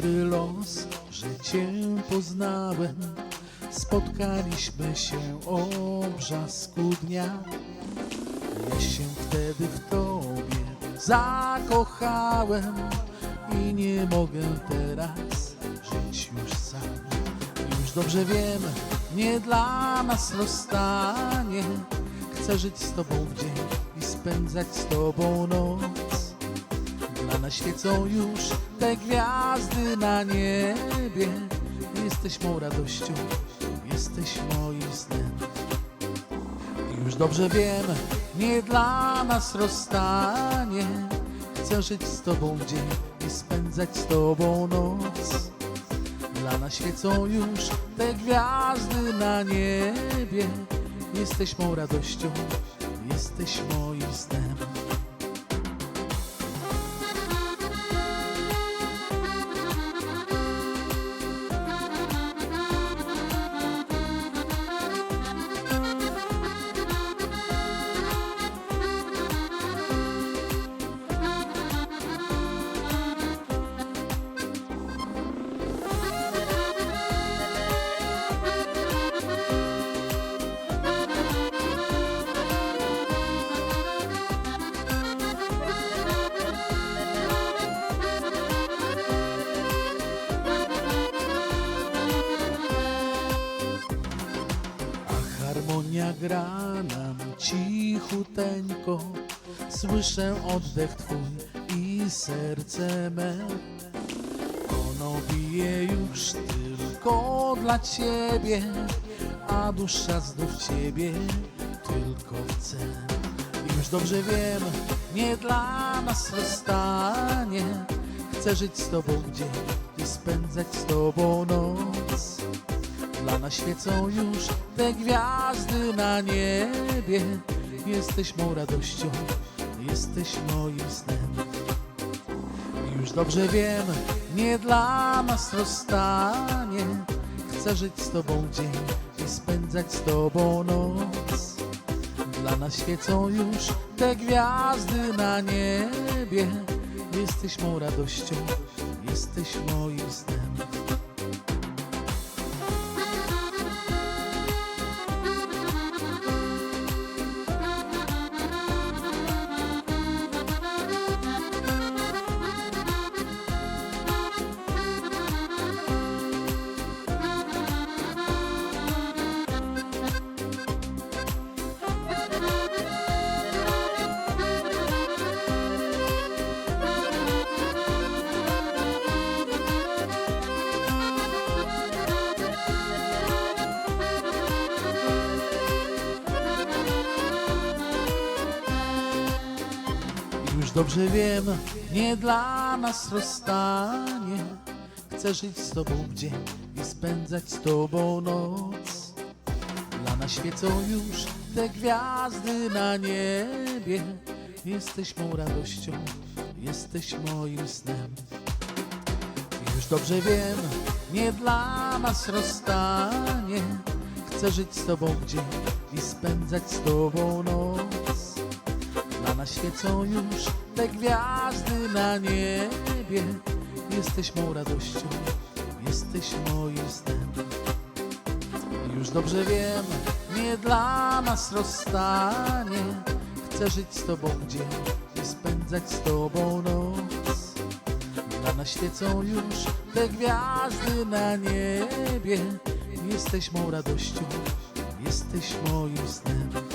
dobry los, że Cię poznałem. Spotkaliśmy się o brzasku dnia. Ja się wtedy w Tobie zakochałem i nie mogę teraz żyć już sam. Już dobrze wiem, nie dla nas rozstanie. Chcę żyć z Tobą w dzień i spędzać z Tobą noc. Świecą już te gwiazdy na niebie. Jesteś mą radością, jesteś moim snem. Już dobrze wiem, nie dla nas rozstanie. Chcę żyć z Tobą dzień i spędzać z Tobą noc. Dla nas świecą już te gwiazdy na niebie. Jesteś mą radością, jesteś moim snem. Harmonia gra nam cichuteńko. Słyszę oddech Twój i serce me. Ono bije już tylko dla Ciebie A dusza znów Ciebie tylko chce. Już dobrze wiem, nie dla nas rozstanie. Chcę żyć z Tobą w dzień i spędzać z Tobą noc świecą już te gwiazdy na niebie. Jesteś mą radością, jesteś moim snem. Już dobrze wiem, nie dla nas rozstanie. Chcę żyć z Tobą dzień i spędzać z Tobą noc. Dla nas świecą już te gwiazdy na niebie. Jesteś mą radością, jesteś moim snem. Już dobrze wiem, nie dla nas rozstanie. Chcę żyć z Tobą w dzień i spędzać z Tobą noc. Dla nas świecą już te gwiazdy na niebie. Jesteś mą radością, jesteś moim snem. Już dobrze wiem, nie dla nas rozstanie. Chcę żyć z Tobą w dzień i spędzać z Tobą noc. Świecą już te gwiazdy na niebie. Jesteś mą radością, jesteś moim snem. Już dobrze wiem, nie dla nas rozstanie. Chcę żyć z Tobą dzień i spędzać z Tobą noc. Dla nas świecą już te gwiazdy na niebie. Jesteś mą radością, jesteś moim snem.